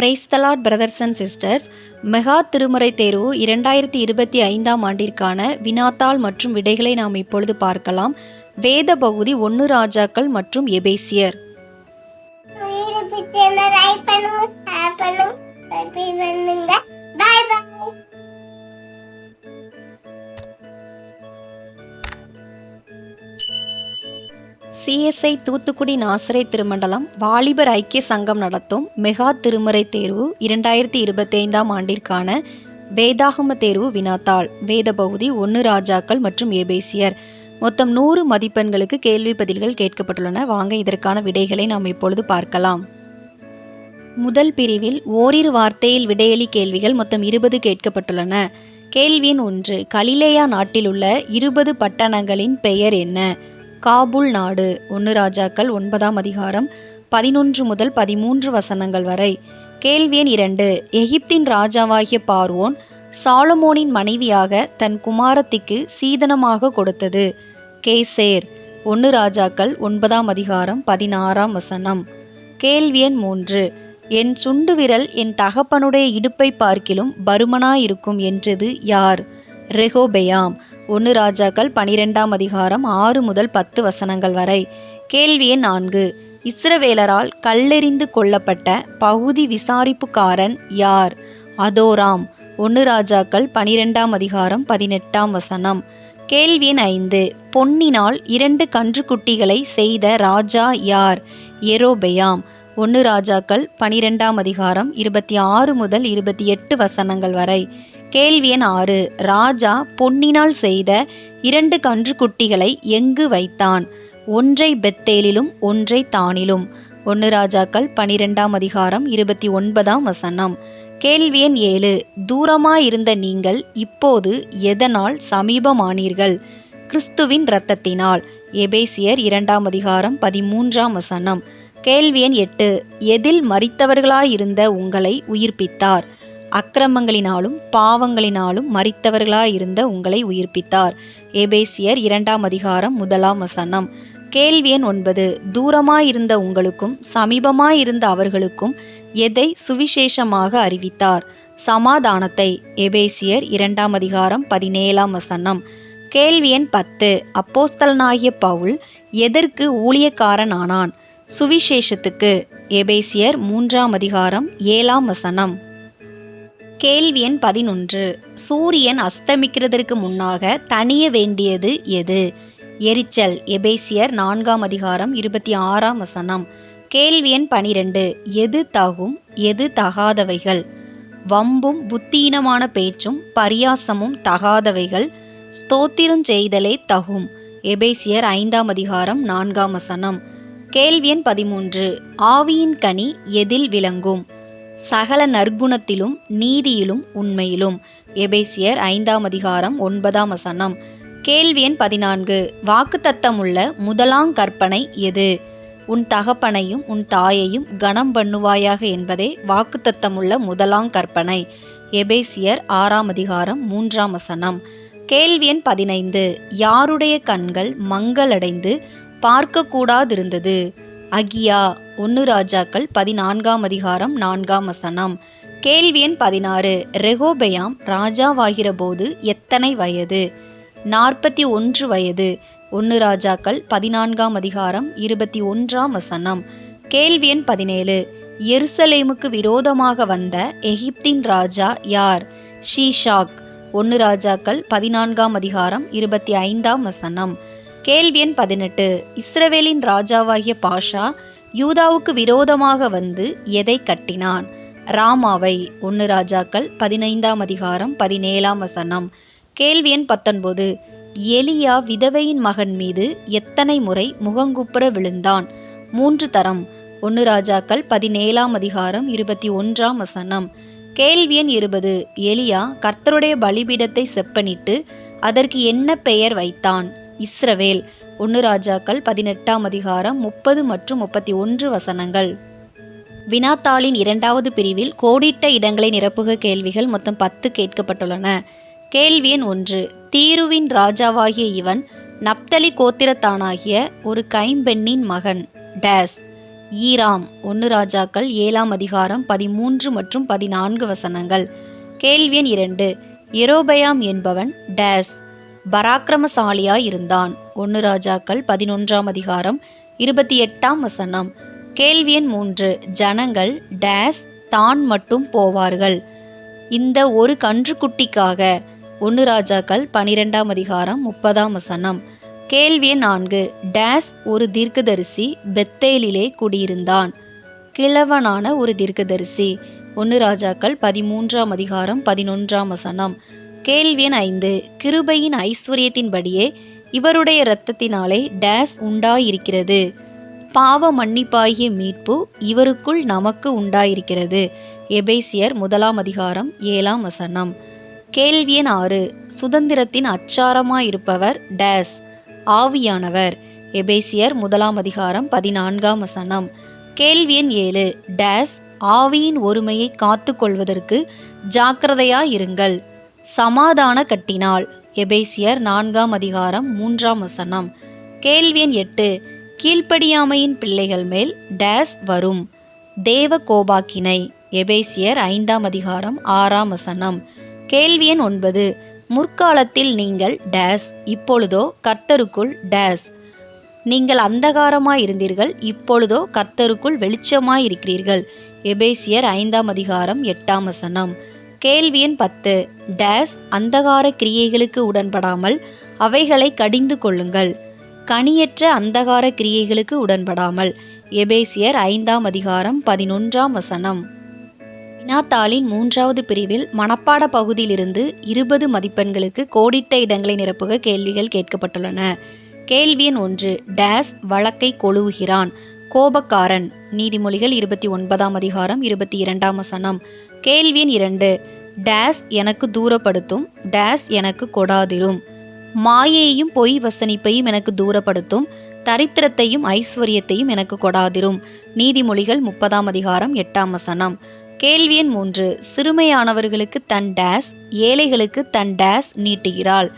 Praise the Lord brothers and sisters mega திருமுறை தேர்வு இரண்டாயிரத்தி இருபத்தி ஐந்தாம் ஆண்டிற்கான வினாத்தாள் மற்றும் விடைகளை நாம் இப்பொழுது பார்க்கலாம். வேத பகுதி ஒன்று ராஜாக்கள் மற்றும் எபேசியர். பாய். சிஎஸ்ஐ தூத்துக்குடி நாசரை திருமண்டலம் வாலிபர் ஐக்கிய சங்கம் நடத்தும் மெகா திருமறை தேர்வு இரண்டாயிரத்தி இருபத்தைந்தாம் ஆண்டிற்கான வேதாகம தேர்வு வினாத்தாள். வேத பகுதி ஒன்று ராஜாக்கள் மற்றும் எபேசியர் மொத்தம் நூறு மதிப்பெண்களுக்கு கேள்வி பதில்கள் கேட்கப்பட்டுள்ளன. வாங்க இதற்கான விடைகளை நாம் இப்பொழுது பார்க்கலாம். முதல் பிரிவில் ஓரிரு வார்த்தையில் விடையளி கேள்விகள் மொத்தம் இருபது கேட்கப்பட்டுள்ளன. கேள்வி எண் ஒன்று கலிலேயா நாட்டில் உள்ள இருபது பட்டணங்களின் பெயர் என்ன? காபூல் நாடு. ஒன்று ராஜாக்கள் ஒன்பதாம் அதிகாரம் பதினொன்று முதல் பதிமூன்று வசனங்கள் வரை. கேள்வி இரண்டு. எகிப்தின் ராஜாவாகிய பார்வோன் சாலமோனின் மனைவியாக தன் குமாரத்திக்கு சீதனமாக கொடுத்தது. கேசேர். ஒன்று ராஜாக்கள் ஒன்பதாம் அதிகாரம் பதினாறாம் வசனம். கேள்வி மூன்று. என் சுண்டு விரல் என் தகப்பனுடைய இடுப்பை பார்க்கிலும் பருமனாயிருக்கும் என்றது யார்? ரெகோபெயாம். ஒன்று ராஜாக்கள் பனிரெண்டாம் அதிகாரம் ஆறு முதல் பத்து வசனங்கள் வரை. கேள்வி எண் நான்கு. இஸ்ரவேலரால் கல்லெறிந்து கொல்லப்பட்ட பகுதி விசாரிப்புக்காரன் யார்? அதோராம். ஒன்று ராஜாக்கள் பனிரெண்டாம் அதிகாரம் பதினெட்டாம் வசனம். கேள்வி எண் ஐந்து. பொன்னினால் இரண்டு கன்றுக்குட்டிகளை செய்த ராஜா யார்? எரோபெயாம். ஒன்று ராஜாக்கள் பனிரெண்டாம் அதிகாரம் இருபத்தி ஆறு முதல் இருபத்தி எட்டு வசனங்கள் வரை. கேள்வி எண் ஆறு. ராஜா பொன்னினால் செய்த இரண்டு கன்றுக்குட்டிகளை எங்கு வைத்தான்? ஒன்றை பெத்தேலிலும் ஒன்றை தானிலும். ஒன்று ராஜாக்கள் பனிரெண்டாம் அதிகாரம் இருபத்தி ஒன்பதாம் வசனம். கேள்வி எண் ஏழு. தூரமாயிருந்த நீங்கள் இப்போது எதனால் சமீபமானீர்கள்? கிறிஸ்துவின் இரத்தத்தினால். எபேசியர் இரண்டாம் அதிகாரம் பதிமூன்றாம் வசனம். கேள்வி எண் எட்டு. எதில் மறித்தவர்களாயிருந்த உங்களை உயிர்ப்பித்தார்? அக்கிரமங்களினாலும் பாவங்களினாலும் மறித்தவர்களாயிருந்த உங்களை உயிர்ப்பித்தார். எபேசியர் இரண்டாம் அதிகாரம் முதலாம் வசனம். கேள்வி எண் ஒன்பது. தூரமாயிருந்த உங்களுக்கும் சமீபமாயிருந்த அவர்களுக்கும் எதை சுவிசேஷமாக அறிவித்தார்? சமாதானத்தை. எபேசியர் இரண்டாம் அதிகாரம் பதினேழாம் வசனம். கேள்வி எண் பத்து. அப்போஸ்தலனாகிய பவுல் எதற்கு ஊழியக்காரன் ஆனான் சுவிசேஷத்துக்கு. எபேசியர் மூன்றாம் அதிகாரம் ஏழாம் வசனம். கேள்வி எண் பதினொன்று. சூரியன் அஸ்தமிக்கிறதற்கு முன்னாக தணிய வேண்டியது எது? எரிச்சல் எபேசியர் நான்காம் அதிகாரம் இருபத்தி ஆறாம் வசனம். கேள்வி எண் பனிரெண்டு. எது தகும் எது தகாதவைகள்? வம்பும் புத்தீனமான பேச்சும் பரியாசமும் தகாதவைகள். ஸ்தோத்திரம் செய்தலே தகும். எபேசியர் ஐந்தாம் அதிகாரம் நான்காம் வசனம். கேள்வி எண் பதிமூன்று. ஆவியின் கனி எதில் விளங்கும்? சகல நற்குணத்திலும் நீதியிலும் உண்மையிலும். எபேசியர் ஐந்தாம் அதிகாரம் ஒன்பதாம் வசனம். கேள்வி எண் பதினான்கு. வாக்குத்தத்தமுள்ள முதலாம் கற்பனை எது? உன் தகப்பனையும் உன் தாயையும் கனம் பண்ணுவாயாக என்பதே வாக்குத்தத்தமுள்ள முதலாம் கற்பனை. எபேசியர் ஆறாம் அதிகாரம் மூன்றாம் வசனம். கேள்வி எண் பதினைந்து. யாருடைய கண்கள் மங்களடைந்து பார்க்கக்கூடாதிருந்தது? அகியா ஒன்று ராஜாக்கள் பதினான்காம் அதிகாரம் நான்காம் வசனம். கேள்வி எண் பதினாறு. ரெகோபெயாம் ராஜாவாகிற போது எத்தனை வயது? நாற்பத்தி ஒன்று வயது. ஒன்று ராஜாக்கள் பதினான்காம் அதிகாரம் இருபத்தி ஒன்றாம் வசனம். கேள்வி எண் பதினேழு. எருசலேமுக்கு விரோதமாக வந்த எகிப்தின் ராஜா யார்? ஷீஷாக். ஒன்று ராஜாக்கள் பதினான்காம் அதிகாரம் இருபத்தி ஐந்தாம் வசனம். கேள்வி எண் பதினெட்டு. இஸ்ரவேலின் ராஜாவாகிய பாஷா யூதாவுக்கு விரோதமாக வந்து எதை கட்டினான்? ராமாவை ஒன்று ராஜாக்கள் பதினைந்தாம் அதிகாரம் பதினேழாம் வசனம். கேள்வி எண் பத்தொன்பது. எலியா விதவையின் மகன் மீது எத்தனை முறை முகங்குப்புற விழுந்தான்? மூன்று தரம். ஒன்று ராஜாக்கள் பதினேழாம் அதிகாரம் இருபத்தி ஒன்றாம் வசனம். கேள்வி எண் இருபது. எலியா கர்த்தருடைய பலிபீடத்தை செப்பனிட்டு அதற்கு என்ன பெயர் வைத்தான்? இஸ்ரவேல். ஒன்று ராஜாக்கள் பதினெட்டாம் அதிகாரம் முப்பது மற்றும் முப்பத்தி ஒன்று வசனங்கள். வினாத்தாளின் இரண்டாவது பிரிவில் கோடிட்ட இடங்களை நிரப்புக கேள்விகள் மொத்தம் பத்து கேட்கப்பட்டுள்ளன. கேள்வி எண் ஒன்று. தீருவின் ராஜாவாகிய இவன் நப்தலி கோத்திரத்தானாகிய ஒரு கைம்பெண்ணின் மகன் டேஸ். ஈராம். ஒன்று ராஜாக்கள் ஏழாம் அதிகாரம் பதிமூன்று மற்றும் பதினான்கு வசனங்கள். கேள்வி எண் இரண்டு. எரோபயாம் என்பவன் டேஸ். பராக்கிரமசாலியாய் இருந்தான். ஒன்று ராஜாக்கள் பதினொன்றாம் அதிகாரம் இருபத்தி எட்டாம் வசனம். கேள்வி எண் மூன்று. ஜனங்கள் டேஸ் தான் மட்டும் போவார்கள். இந்த ஒரு கன்றுக்குட்டிக்காக ஒன்று ராஜாக்கள் பனிரெண்டாம் அதிகாரம் முப்பதாம் வசனம். கேள்வி எண் நான்கு. டேஸ் ஒரு தீர்க்கதரிசி பெத்தேலிலே குடியிருந்தான். கிழவனான ஒரு தீர்க்கதரிசி. ஒன்று ராஜாக்கள் பதிமூன்றாம் அதிகாரம் பதினொன்றாம் வசனம். கேள்வி எண் ஐந்து கிருபையின் ஐஸ்வர்யத்தின்படியே இவருடைய இரத்தத்தினாலே டேஸ் உண்டாயிருக்கிறது. பாவ மன்னிப்பாகிய மீட்பு இவருக்குள் நமக்கு உண்டாயிருக்கிறது. எபேசியர் முதலாம் அதிகாரம் ஏழாம் வசனம். கேள்வி எண் ஆறு சுதந்திரத்தின் அச்சாரமாயிருப்பவர் டேஸ் ஆவியானவர். எபேசியர் முதலாம் அதிகாரம் பதினான்காம் வசனம். கேள்வி எண் ஏழு டேஸ் ஆவியின் ஒருமையை காத்து கொள்வதற்கு ஜாக்கிரதையாயிருங்கள். சமாதான கட்டினால் எபேசியர் நான்காம் அதிகாரம் மூன்றாம் வசனம். கேள்வி எண் எட்டு. கீழ்ப்படியாமையின் பிள்ளைகள் மேல் டேஸ் வரும். தேவ கோபாக்கினை. எபேசியர் ஐந்தாம் அதிகாரம் ஆறாம் வசனம். கேள்வி எண் ஒன்பது. முற்காலத்தில் நீங்கள் டேஸ் இப்பொழுதோ கர்த்தருக்குள் டேஸ். நீங்கள் அந்தகாரமாய் இருந்தீர்கள் இப்பொழுதோ கர்த்தருக்குள் வெளிச்சமாய் இருக்கிறீர்கள். எபேசியர் ஐந்தாம் அதிகாரம் எட்டாம் வசனம். கேள்வி எண் பத்து. டேஸ் அந்தகார கிரியைகளுக்கு உடன்படாமல் அவைகளை கடிந்து கொள்ளுங்கள். கனியற்ற அந்தகார கிரியைகளுக்கு உடன்படாமல். எபேசியர் ஐந்தாம் அதிகாரம் பதினொன்றாம் வசனம். வினாத்தாளின் மூன்றாவது பிரிவில் மனப்பாட பகுதியிலிருந்து இருபது மதிப்பெண்களுக்கு கோடிட்ட இடங்களை நிரப்புக கேள்விகள் கேட்கப்பட்டுள்ளன. கேள்வி எண் ஒன்று டேஸ் வழக்கை கொழுவுகிறான். கோபக்காரன். நீதிமொழிகள் இருபத்தி ஒன்பதாம் அதிகாரம் இருபத்தி இரண்டாம் வசனம். கேள்வி எண் இரண்டு. டேஸ் எனக்கு தூரப்படுத்தும் டேஸ் எனக்கு கொடாதிரும். மாயையும் பொய் வசனிப்பையும் எனக்கு தூரப்படுத்தும் தரித்திரத்தையும் ஐஸ்வர்யத்தையும் எனக்கு கொடாதிரும். நீதிமொழிகள் முப்பதாம் அதிகாரம் எட்டாம் வசனம். கேள்வி எண் மூன்று. சிறுமையானவர்களுக்கு தன் டேஸ் ஏழைகளுக்கு தன் டேஸ் நீட்டுகிறாள்.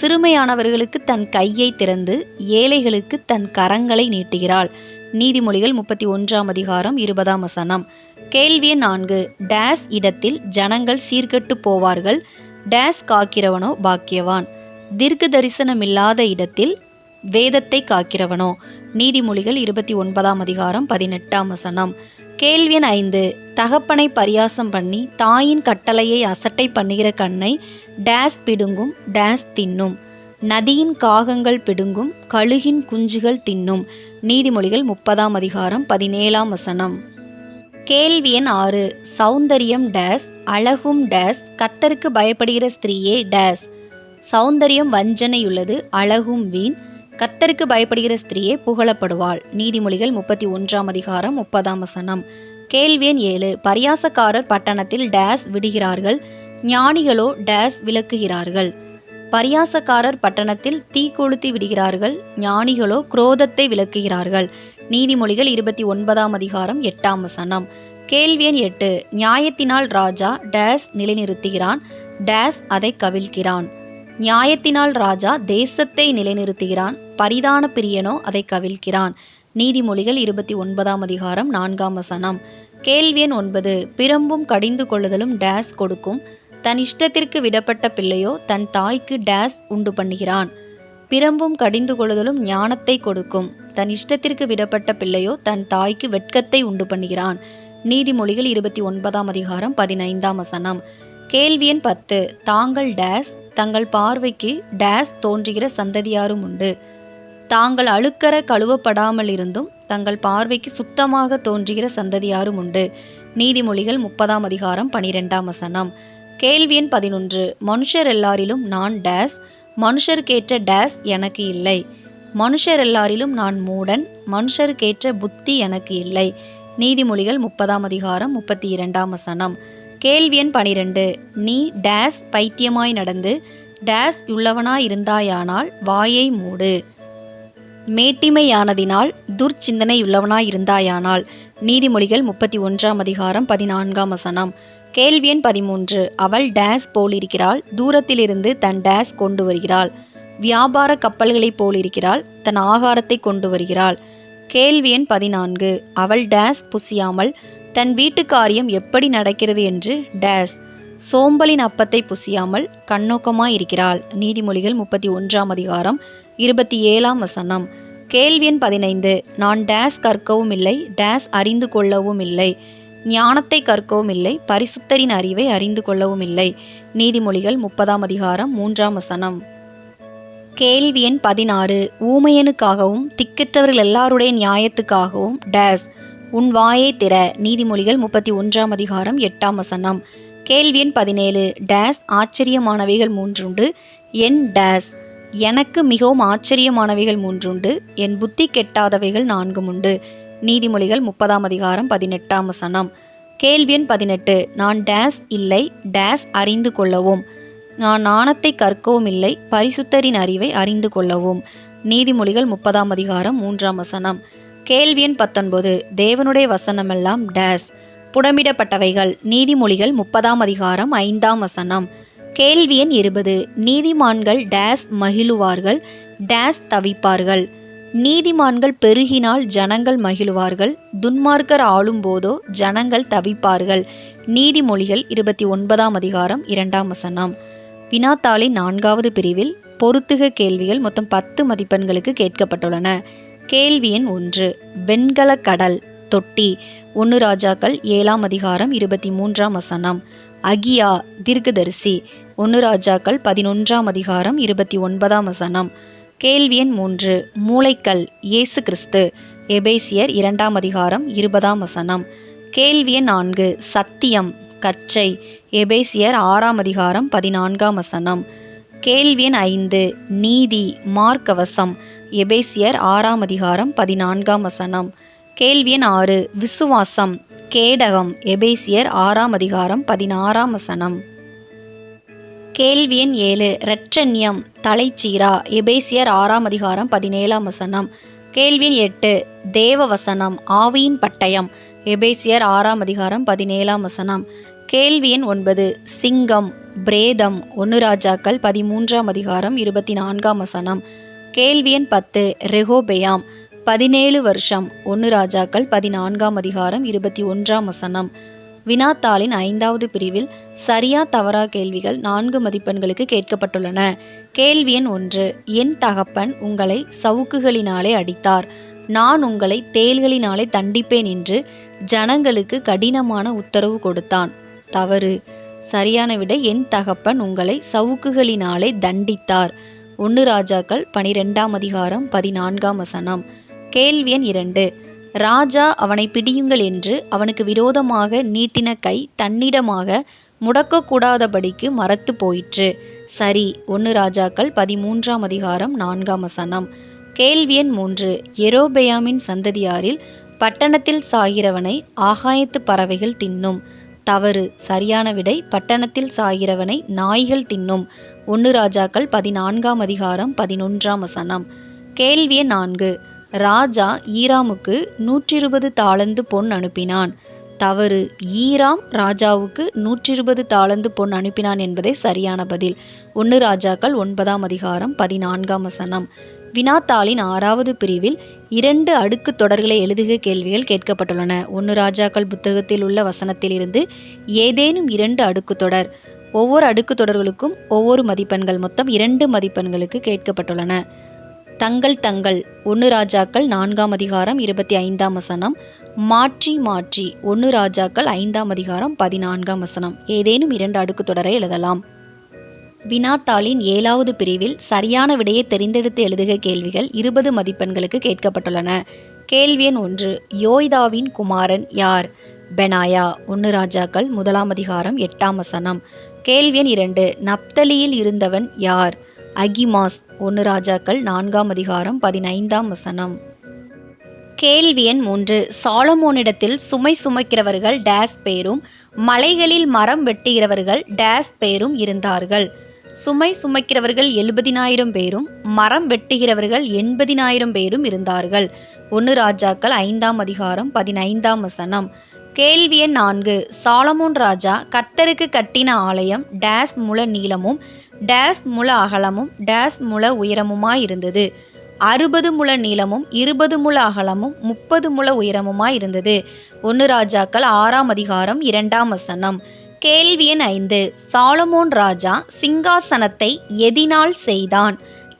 சிறுமையானவர்களுக்கு தன் கையை திறந்து ஏழைகளுக்கு தன் கரங்களை நீட்டுகிறாள். நீதிமொழிகள் முப்பத்தி ஒன்றாம் அதிகாரம் இருபதாம் வசனம். கேள்வி நான்கு. டேஸ் இடத்தில் ஜனங்கள் சீர்கெட்டு போவார்கள். டேஸ் காக்கிறவனோ பாக்கியவான். தீர்க்க தரிசனமில்லாத இடத்தில் வேதத்தை காக்கிறவனோ. நீதிமொழிகள் இருபத்தி ஒன்பதாம் அதிகாரம் பதினெட்டாம் வசனம். கேள்வி ஐந்து. தகப்பனை பரியாசம் பண்ணி தாயின் கட்டளையை அசட்டை பண்ணுகிற கண்ணை டேஸ் பிடுங்கும் டேஸ் தின்னும். நதியின் காகங்கள் பிடுங்கும் கழுகின் குஞ்சுகள் தின்னும். நீதிமொழிகள் முப்பதாம் அதிகாரம் பதினேழாம் வசனம். கேள்வி எண் ஆறு. சௌந்தரியம் டேஸ் அழகும் டேஸ் கத்தருக்கு பயப்படுகிற ஸ்திரீயே டேஸ். சௌந்தரியம் வஞ்சனையுள்ளது அழகும் வீண் கத்தருக்கு பயப்படுகிற ஸ்திரீயே புகழப்படுவாள். நீதிமொழிகள் முப்பத்தி ஒன்றாம் அதிகாரம் முப்பதாம் வசனம். கேள்வி எண் ஏழு. பரியாசக்காரர் பட்டணத்தில் டேஸ் விடுகிறார்கள் ஞானிகளோ டேஸ் விளக்குகிறார்கள். பரியாசக்காரர் பட்டணத்தில் தீ கொளுத்தி விடுகிறார்கள் ஞானிகளோ குரோதத்தை விளக்குகிறார்கள். நீதிமொழிகள் இருபத்தி ஒன்பதாம் அதிகாரம் எட்டாம் வசனம். கேள்வி எண் எட்டு நியாயத்தினால் ராஜா டேஸ் நிலைநிறுத்துகிறான் டேஸ் அதை கவிழ்கிறான் நியாயத்தினால் ராஜா தேசத்தை நிலைநிறுத்துகிறான் பரிதான பிரியனோ அதை கவிழ்கிறான் நீதிமொழிகள் இருபத்தி ஒன்பதாம் அதிகாரம் நான்காம் வசனம். கேள்வி எண் ஒன்பது பிறம்பும் கடிந்து கொள்ளுதலும் டேஸ் கொடுக்கும். தன் இஷ்டத்திற்கு விடப்பட்ட பிள்ளையோ தன் தாய்க்கு டேஸ் உண்டு பண்ணுகிறான். பிறம்பும் கடிந்து கொள்ளுதலும் ஞானத்தை கொடுக்கும். தன் இஷ்டத்திற்கு விடப்பட்ட பிள்ளையோ தன் தாய்க்கு வெட்கத்தை உண்டு பண்ணுகிறான். நீதிமொழிகள் இருபத்தி ஒன்பதாம் அதிகாரம் பதினைந்தாம் வசனம். கேள்வி எண் பத்து. தாங்கள் டேஸ் தங்கள் பார்வைக்கு டேஸ் தோன்றுகிற சந்ததியாரும் உண்டு. தாங்கள் அழுக்கற கழுவப்படாமல் இருந்தும் தங்கள் பார்வைக்கு சுத்தமாக தோன்றுகிற சந்ததியாரும் உண்டு. நீதிமொழிகள் முப்பதாம் அதிகாரம் பனிரெண்டாம் வசனம். கேள்வி எண் பதினொன்று. மனுஷர் எல்லாரிலும் நான் டேஸ் மனுஷருக்கேற்ற டேஸ் எனக்கு இல்லை. மனுஷர் எல்லாரிலும் நான் மூடன் மனுஷருக்கேற்ற புத்தி எனக்கு இல்லை. நீதிமொழிகள் முப்பதாம் அதிகாரம் முப்பத்தி இரண்டாம் வசனம். கேள்வி எண் பனிரெண்டு. நீ டேஸ் பைத்தியமாய் நடந்து டேஸ் உள்ளவனாய் இருந்தாயானால் வாயை மூடு. மேட்டிமையானதினால் துர்ச்சிந்தனையுள்ளவனாய் இருந்தாயானால் நீதிமொழிகள் முப்பத்தி ஒன்றாம் அதிகாரம் பதினான்காம் வசனம். கேள்வி எண் பதிமூன்று. அவள் டேஸ் போலிருக்கிறாள். தூரத்திலிருந்து தன் டேஸ் கொண்டு வருகிறாள். வியாபார கப்பல்களைப் போலிருக்கிறாள். தன் ஆகாரத்தை கொண்டு வருகிறாள். கேள்வி எண் பதினான்கு. அவள் டேஸ் புசியாமல் தன் வீட்டு காரியம் எப்படி நடக்கிறது என்று டேஸ் சோம்பலின் அப்பத்தை புசியாமல் கண்ணோக்கமாயிருக்கிறாள் நீதிமொழிகள் முப்பத்தி ஒன்றாம் அதிகாரம் இருபத்தி ஏழாம் வசனம். கேள்வி எண் பதினைந்து. நான் டேஸ் கற்கவும் இல்லை டேஸ் அறிந்து கொள்ளவும் இல்லை. ஞானத்தை கற்கவும் இல்லை பரிசுத்தரின் அறிவை அறிந்து கொள்ளவும் இல்லை. நீதிமொழிகள் முப்பதாம் அதிகாரம் மூன்றாம் வசனம். கேள்வி எண் பதினாறு. ஊமையனுக்காகவும் திக்கற்றவர்கள் எல்லாருடைய நியாயத்துக்காகவும் டேஸ் உன் வாயை திற. நீதிமொழிகள் முப்பத்தி ஒன்றாம் அதிகாரம் எட்டாம் வசனம். கேள்வி எண் பதினேழு. டேஸ் ஆச்சரியமானவைகள் மூன்றுண்டு. என் டேஸ் எனக்கு மிகவும் ஆச்சரியமானவைகள் மூன்றுண்டு. என் புத்தி கெட்டாதவைகள் நான்கும் உண்டு நீதிமொழிகள் முப்பதாம் அதிகாரம் பதினெட்டாம் வசனம். கேள்வி எண் பதினெட்டு. நான் டேஸ் இல்லை டேஸ் அறிந்து கொள்ளவும். நான் நாணத்தை கற்கவும் இல்லை பரிசுத்தரின் அறிவை அறிந்து கொள்ளவும். நீதிமொழிகள் முப்பதாம் அதிகாரம் மூன்றாம் வசனம். கேள்வி எண் பத்தொன்பது. தேவனுடைய வசனமெல்லாம் டேஸ். புடமிடப்பட்டவைகள். நீதிமொழிகள் முப்பதாம் அதிகாரம் ஐந்தாம் வசனம். கேள்வி எண் இருபது. நீதிமான்கள் டேஸ் மகிழுவார்கள் டேஸ் தவிப்பார்கள். நீதிமான்கள் பெருகினால் ஜனங்கள் மகிழுவார்கள். துன்மார்க்கர் ஆளும்போதோ ஜனங்கள் தவிப்பார்கள். நீதிமொழிகள் இருபத்தி ஒன்பதாம் அதிகாரம் இரண்டாம் வசனம். வினாத்தாளின் நான்காவது பிரிவில் பொருத்துக கேள்விகள் மொத்தம் பத்து மதிப்பெண்களுக்கு கேட்கப்பட்டுள்ளன. கேள்வி எண் ஒன்று. வெண்கல கடல் தொட்டி. ஒன்று ராஜாக்கள் ஏழாம் அதிகாரம் இருபத்தி மூன்றாம் வசனம். அகியா தீர்க்கதரிசி. ஒன்று ராஜாக்கள் பதினொன்றாம் அதிகாரம் இருபத்தி ஒன்பதாம் வசனம். கேள்வி எண் மூன்று மூளைக்கல் இயேசு கிறிஸ்து. எபேசியர் இரண்டாம் அதிகாரம் இருபதாம் வசனம். கேள்வி எண் நான்கு சத்தியம் கச்சை. எபேசியர் ஆறாம் அதிகாரம் பதினான்காம் வசனம். கேள்வி எண் ஐந்து நீதி மார்க்கவசம். எபேசியர் ஆறாம் அதிகாரம் பதினான்காம் வசனம். கேள்வி எண் ஆறு விசுவாசம் கேடகம். எபேசியர் ஆறாம் அதிகாரம் பதினாறாம் வசனம். கேள்வி எண் ஏழு. இரட்சண்யம் தலைச்சீரா. எபேசியர் ஆறாம் அதிகாரம் பதினேழாம் வசனம். கேள்வி எண் எட்டு. தேவ வசனம் ஆவியின் பட்டயம். எபேசியர் ஆறாம் அதிகாரம் பதினேழாம் வசனம். கேள்வி எண் ஒன்பது. சிங்கம் பிரேதம் ஒன்று ராஜாக்கள் பதிமூன்றாம் அதிகாரம் இருபத்தி நான்காம் வசனம். கேள்வி எண் பத்து. ரெகோபெயாம் பதினேழு வருஷம். ஒன்று ராஜாக்கள் பதினான்காம் அதிகாரம் இருபத்தி ஒன்றாம் வசனம். வினாத்தாளின் ஐந்தாவது பிரிவில் சரியா தவறா கேள்விகள் நான்கு மதிப்பெண்களுக்கு கேட்கப்பட்டுள்ளன. கேள்வி எண் ஒன்று என் தகப்பன் உங்களை சவுக்குகளினாலே அடித்தார். நான் உங்களை தேள்களினாலே தண்டிப்பேன் என்று ஜனங்களுக்கு கடினமான உத்தரவு கொடுத்தான். தவறு. சரியான விட என் தகப்பன் உங்களை சவுக்குகளினாலே தண்டித்தார். ஒன்று ராஜாக்கள் பனிரெண்டாம் அதிகாரம் பதினான்காம் வசனம். கேள்வி எண் இரண்டு ராஜா அவனை பிடியுங்கள் என்று அவனுக்கு விரோதமாக நீட்டின கை தன்னிடமாக முடக்கக்கூடாதபடிக்கு மரத்து போயிற்று. சரி ஒன்று ராஜாக்கள் பதிமூன்றாம் அதிகாரம் நான்காம் வசனம். கேள்வி எண் மூன்று. எரோபெயாமின் சந்ததியாரில் பட்டணத்தில் சாகிறவனை ஆகாயத்து பறவைகள் தின்னும். தவறு. சரியான விடை பட்டணத்தில் சாகிறவனை நாய்கள் தின்னும். ஒன்று ராஜாக்கள் பதினான்காம் அதிகாரம் பதினொன்றாம் வசனம். கேள்வி நான்கு. ராஜா ஈராமுக்கு நூற்றிருபது தாளந்து பொன் அனுப்பினான். தவறு. ஈராம் ராஜாவுக்கு நூற்றி இருபது தாளந்து பொன் அனுப்பினான் என்பதே சரியான பதில். ஒன்று ராஜாக்கள் ஒன்பதாம் அதிகாரம் பதினான்காம் வசனம். வினாத்தாளின் ஆறாவது பிரிவில் இரண்டு அடுக்கு தொடர்களை எழுதுக கேள்விகள் கேட்கப்பட்டுள்ளன. ஒன்று ராஜாக்கள் புத்தகத்தில் உள்ள வசனத்திலிருந்து ஏதேனும் இரண்டு அடுக்கு தொடர். ஒவ்வொரு அடுக்கு தொடர்களுக்கும் ஒவ்வொரு மதிப்பெண்கள் மொத்தம் இரண்டு மதிப்பெண்களுக்கு கேட்கப்பட்டுள்ளன. தங்கள் தங்கள். ஒன்று ராஜாக்கள் நான்காம் அதிகாரம் இருபத்தி ஐந்தாம் வசனம். மாற்றி மாற்றி ஒன்று ராஜாக்கள் ஐந்தாம் அதிகாரம் பதினான்காம் வசனம். ஏதேனும் இரண்டு அடுக்கு தொடரை எழுதலாம். வினாத்தாளின் ஏழாவது பிரிவில் சரியான விடையை தெரிந்தெடுத்து எழுதுக கேள்விகள் இருபது மதிப்பெண்களுக்கு கேட்கப்பட்டுள்ளன. கேள்வி எண் ஒன்று யோய்தாவின் குமாரன் யார்? பெனாயா ஒன்று ராஜாக்கள் முதலாம் அதிகாரம் எட்டாம் வசனம். கேள்வி எண் இரண்டு நப்தலியில் இருந்தவன் யார்? அகிமாஸ் ஒன்று ராஜாக்கள் நான்காம் அதிகாரம் பதினைந்தாம் வசனம். கேள்வி எண் மூன்று. சாலமோனிடத்தில் சுமை சுமக்கிறவர்கள் டேஸ் பேரும் மலைகளில் மரம் வெட்டுகிறவர்கள் டேஸ் பேரும் இருந்தார்கள். சுமை சுமக்கிறவர்கள் எழுபதினாயிரம் பேரும் மரம் வெட்டுகிறவர்கள் எண்பதினாயிரம் பேரும் இருந்தார்கள். ஒன்று ராஜாக்கள் ஐந்தாம் அதிகாரம் பதினைந்தாம் வசனம். கேள்வி எண் நான்கு. சாலமோன் ராஜா கர்த்தருக்கு கட்டின ஆலயம் டேஸ் முல நீளமும் டேஸ் முல அகலமும் டேஸ் முல உயரமுமாய் இருந்தது. அறுபது முழ நீளமும் இருபது முழ அகலமும் முப்பது முழ உயரமுமாய் இருந்தது. ஒன்று ராஜாக்கள் ஆறாம் அதிகாரம் இரண்டாம் வசனம். கேள்வி எண் ஐந்து. சாலமோன் ராஜா சிங்காசனத்தை எதினால் செய்தான்?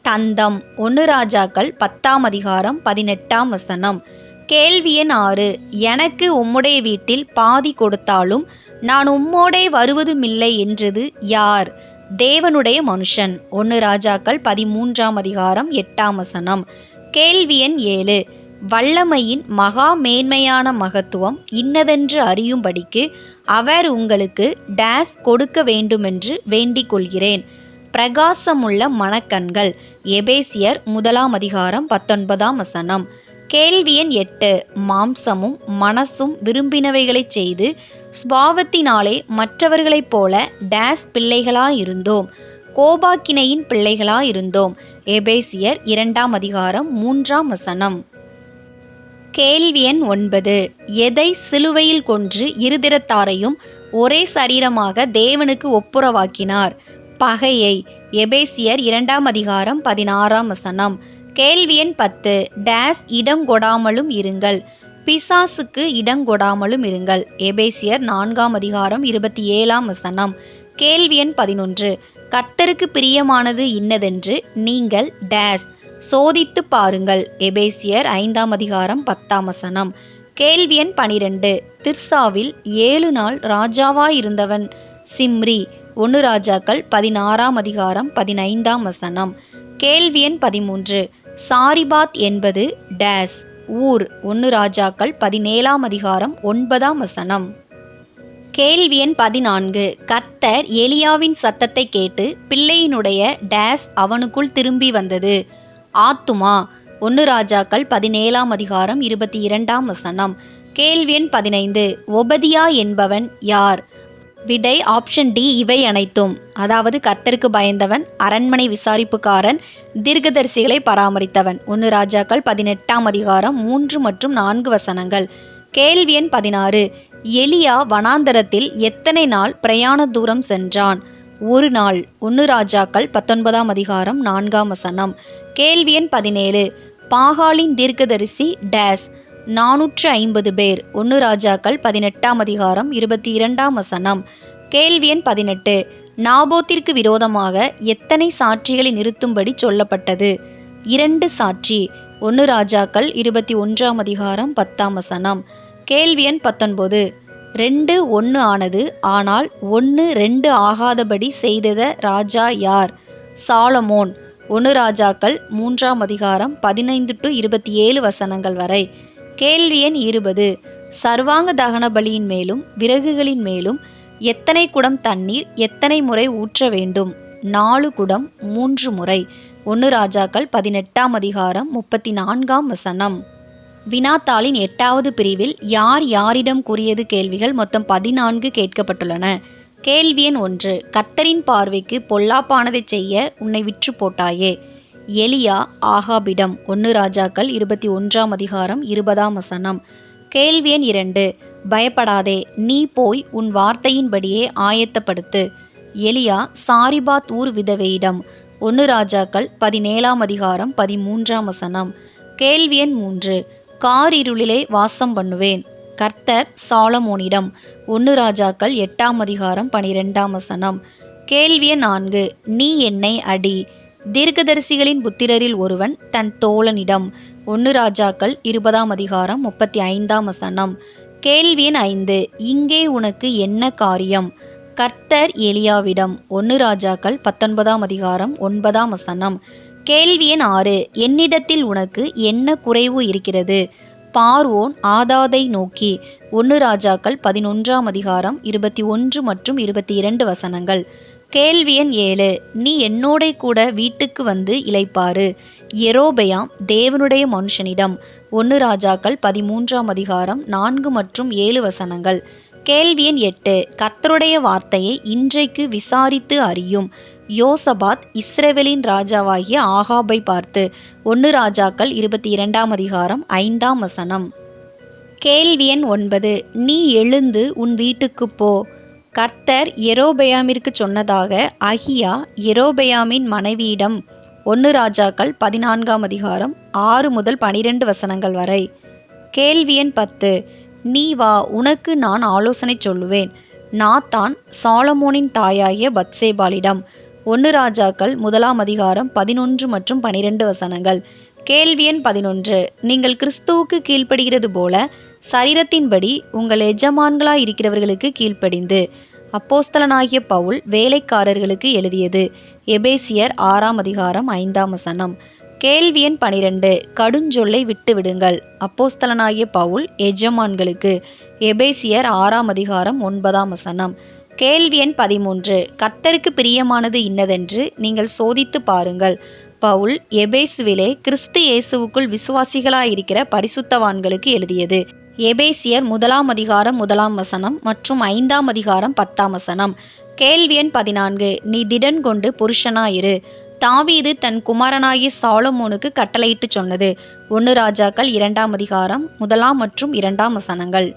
தந்தம். ஒன்று ராஜாக்கள் பத்தாம் அதிகாரம் பதினெட்டாம் வசனம். கேள்வி எண் ஆறு. எனக்கு உம்முடைய வீட்டில் பாதி கொடுத்தாலும் நான் உம்மோடே வருவதுமில்லை என்றது யார்? தேவனுடைய மனுஷன். ஒன்று ராஜாக்கள் பதிமூன்றாம் அதிகாரம் எட்டாம் வசனம். கேள்வி எண் ஏழு. வல்லமையின் மகா மேன்மையான மகத்துவம் இன்னதென்று அறியும்படிக்கு அவர் உங்களுக்கு டேஸ் கொடுக்க வேண்டுமென்று வேண்டிக் கொள்கிறேன். பிரகாசமுள்ள மனக்கண்கள் எபேசியர் முதலாம் அதிகாரம் பத்தொன்பதாம் வசனம். கேள்வி எண் எட்டு. மாம்சமும் மனசும் விரும்பினவைகளைச் செய்து ஸ்பாவத்தினாலே மற்றவர்களைப் போல டேஸ் பிள்ளைகளாயிருந்தோம். கோபாக்கினையின் பிள்ளைகளாயிருந்தோம். எபேசியர் இரண்டாம் அதிகாரம் மூன்றாம் வசனம். கேள்வி எண் ஒன்பது. எதை சிலுவையில் கொன்று இருதிரத்தாரையும் ஒரே சரீரமாக தேவனுக்கு ஒப்புரவாக்கினார்? பகையை. எபேசியர் இரண்டாம் அதிகாரம் பதினாறாம் வசனம். கேள்வி எண் பத்து. டேஸ் இடம் கொடாமலும் இருங்கள். பிசாசுக்கு இடங்கொடாமலும் இருங்கள். எபேசியர் நான்காம் அதிகாரம் இருபத்தி ஏழாம் வசனம். கேள்வி எண் பதினொன்று. கத்தருக்கு பிரியமானது இன்னதென்று நீங்கள் டேஸ். சோதித்து பாருங்கள். எபேசியர் ஐந்தாம் அதிகாரம் பத்தாம் வசனம். கேள்வி எண் பனிரெண்டு. திர்சாவில் ஏழு நாள் ராஜாவாயிருந்தவன் சிம்ரி. ஒன்று ராஜாக்கள் பதினாறாம் அதிகாரம் பதினைந்தாம் வசனம். கேள்வி எண் பதிமூன்று. சாரிபாத் என்பது டேஸ். ஊர் ஒன்று ராஜாக்கள் பதினேழாம் அதிகாரம் ஒன்பதாம் வசனம். கேள்வி எண் பதினான்கு. கத்தர் எலியாவின் சத்தத்தை கேட்டு பிள்ளையினுடைய டேஸ் அவனுக்குள் திரும்பி வந்தது. ஆத்துமா ஒன்று ராஜாக்கள் பதினேழாம் அதிகாரம் இருபத்தி இரண்டாம் வசனம். கேள்வி எண் பதினைந்து. ஒபதியா என்பவன் யார்? விடை ஆப்ஷன் டி இவை அனைத்தும். அதாவது கர்த்தருக்கு பயந்தவன் அரண்மனை விசாரிப்புக்காரன் தீர்க்கதரிசிகளை பராமரித்தவன். ஒன்று ராஜாக்கள் பதினெட்டாம் அதிகாரம் மூன்று மற்றும் நான்கு வசனங்கள். கேள்வி எண் பதினாறு. எலியா வனாந்தரத்தில் எத்தனை நாள் பிரயாண தூரம் சென்றான்? ஒரு நாள். ஒன்று ராஜாக்கள் பத்தொன்பதாம் அதிகாரம் நான்காம் வசனம். கேள்வி எண் பதினேழு. பாகாலின் தீர்க்கதரிசி டேஸ். நானூற்று ஐம்பது பேர். ஒன்று ராஜாக்கள் பதினெட்டாம் அதிகாரம் இருபத்தி இரண்டாம் வசனம். கேள்வி எண் பதினெட்டு. நாபோத்திற்கு விரோதமாக எத்தனை சாட்சிகளை நிறுத்தும்படி சொல்லப்பட்டது? இரண்டு சாட்சி. ஒன்று ராஜாக்கள் இருபத்தி ஒன்றாம் அதிகாரம் பத்தாம் வசனம். கேள்வி எண் பத்தொன்பது. ரெண்டு ஒன்று ஆனது ஆனால் ஒன்று ரெண்டு ஆகாதபடி செய்தத ராஜா யார்? சாலமோன். ஒன்று ராஜாக்கள் மூன்றாம் அதிகாரம் பதினைந்து டு இருபத்தி ஏழு வசனங்கள் வரை. கேள்வி எண் இருபது. சர்வாங்க தகன பலியின் மேலும் விறகுகளின் மேலும் எத்தனை குடம் தண்ணீர் எத்தனை முறை ஊற்ற வேண்டும்? நாலு குடம் மூன்று முறை. ஒன்று ராஜாக்கள் பதினெட்டாம் அதிகாரம் முப்பத்தி நான்காம் வசனம். வினாத்தாளின் எட்டாவது பிரிவில் யார் யாரிடம் கூறியது கேள்விகள் மொத்தம் பதினான்கு கேட்கப்பட்டுள்ளன. கேள்வி எண் ஒன்று. கர்த்தரின் பார்வைக்கு பொல்லாப்பானதைச் செய்ய உன்னை விற்று போட்டாயே. எலியா ஆகாபிடம் ஒன்று ராஜாக்கள் இருபத்தி ஒன்றாம் அதிகாரம் இருபதாம் வசனம். கேள்வி எண் இரண்டு. பயப்படாதே நீ போய் உன் வார்த்தையின்படியே ஆயத்தப்படுத்து. எலியா சாரிபாத் ஊர் விதவையிடம் ஒன்று ராஜாக்கள் பதினேழாம் அதிகாரம் பதிமூன்றாம் வசனம். கேள்வி எண் மூன்று. கார் இருளிலே வாசம் பண்ணுவேன். கர்த்தர் சாலமோனிடம் ஒன்று ராஜாக்கள் எட்டாம் அதிகாரம் பனிரெண்டாம் வசனம். கேள்வி நான்கு. நீ என்னை அடி. தீர்க்கதரிசிகளின் புத்திரரில் ஒருவன் தன் தோழனிடம் ஒன்று ராஜாக்கள் இருபதாம் அதிகாரம் முப்பத்தி ஐந்தாம் வசனம். கேள்வியின் ஐந்து இங்கே உனக்கு என்ன காரியம்? கர்த்தர் எலியாவிடம் ஒன்று ராஜாக்கள் பத்தொன்பதாம் அதிகாரம் ஒன்பதாம் வசனம். கேள்வி எண் ஆறு என்னிடத்தில் உனக்கு என்ன குறைவு இருக்கிறது? பார்வோன் ஆதாதை நோக்கி ஒன்று ராஜாக்கள் பதினொன்றாம் அதிகாரம் இருபத்தி ஒன்று மற்றும் இருபத்தி இரண்டு வசனங்கள். கேள்வி எண் ஏழு. நீ என்னோடே கூட வீட்டுக்கு வந்து இழைப்பாரு எரோபெயாம் தேவனுடைய மனுஷனிடம். ஒன்று ராஜாக்கள் பதிமூன்றாம் அதிகாரம் நான்கு மற்றும் ஏழு வசனங்கள். கேள்வி எண் எட்டு. கர்த்தருடைய வார்த்தையை இன்றைக்கு விசாரித்து அறியும். யோசபாத் இஸ்ரேவேலின் ராஜாவாகிய ஆகாபை பார்த்து ஒன்று ராஜாக்கள் இருபத்தி இரண்டாம் அதிகாரம் ஐந்தாம் வசனம். கேள்வி எண் ஒன்பது. நீ எழுந்து உன் வீட்டுக்குப் போ. கர்த்தர் எரோபெயாமிற்கு சொன்னதாக அகியா எரோபெயாமின் மனைவியிடம் ஒன்று ராஜாக்கள் பதினான்காம் அதிகாரம் ஆறு முதல் பனிரெண்டு வசனங்கள் வரை கேள்வி எண் பத்து நீ வா உனக்கு நான் ஆலோசனை சொல்லுவேன். நாத்தான் சாலமோனின் தாயாகிய பத்சேபாலிடம் ஒன்று ராஜாக்கள் முதலாம் அதிகாரம் பதினொன்று மற்றும் பனிரெண்டு வசனங்கள். கேள்வி எண் பதினொன்று நீங்கள் கிறிஸ்துவுக்கு கீழ்ப்படுகிறது போல சரீரத்தின்படி உங்கள் எஜமான்களாய் இருக்கிறவர்களுக்கு கீழ்ப்படிந்து அப்போஸ்தலனாகிய பவுல் வேலைக்காரர்களுக்கு எழுதியது. எபேசியர் ஆறாம் அதிகாரம் ஐந்தாம் வசனம். கேள்வி எண் பனிரெண்டு கடுஞ்சொல்லை விட்டுவிடுங்கள். அப்போஸ்தலனாகிய பவுல் எஜமான்களுக்கு எபேசியர் ஆறாம் அதிகாரம் ஒன்பதாம் வசனம். கேள்வி எண் பதிமூன்று கர்த்தருக்கு பிரியமானது இன்னதென்று நீங்கள் சோதித்து பாருங்கள். பவுல் எபேசுவிலே கிறிஸ்து இயேசுவுக்குள் விசுவாசிகளாயிருக்கிற பரிசுத்தவான்களுக்கு எழுதியது. எபேசியர் முதலாம் அதிகாரம் முதலாம் வசனம் மற்றும் ஐந்தாம் அதிகாரம் பத்தாம் வசனம். கேள்வி எண் பதினான்கு. நீ திடன் கொண்டு புருஷனாயிரு. தாவீது தன் குமாரனாகிய சாலமோனுக்கு கட்டளையிட்டு சொன்னது. ஒன்று ராஜாக்கள் இரண்டாம் அதிகாரம் முதலாம் மற்றும் இரண்டாம் வசனங்கள்.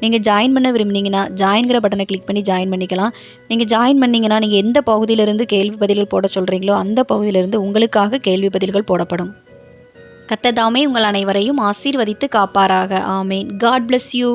நீங்கள் ஜாயின் பண்ண விரும்புனீங்கன்னா ஜாயின்கிற பட்டனை கிளிக் பண்ணி ஜாயின் பண்ணிக்கலாம். நீங்கள் ஜாயின் பண்ணிங்கன்னா நீங்கள் எந்த பகுதியிலிருந்து கேள்வி பதில்கள் போட சொல்கிறீங்களோ அந்த பகுதியிலிருந்து உங்களுக்காக கேள்வி பதில்கள் போடப்படும். கத்ததாமே உங்கள் அனைவரையும் ஆசீர்வதித்து காப்பாராக. ஆமேன். God bless you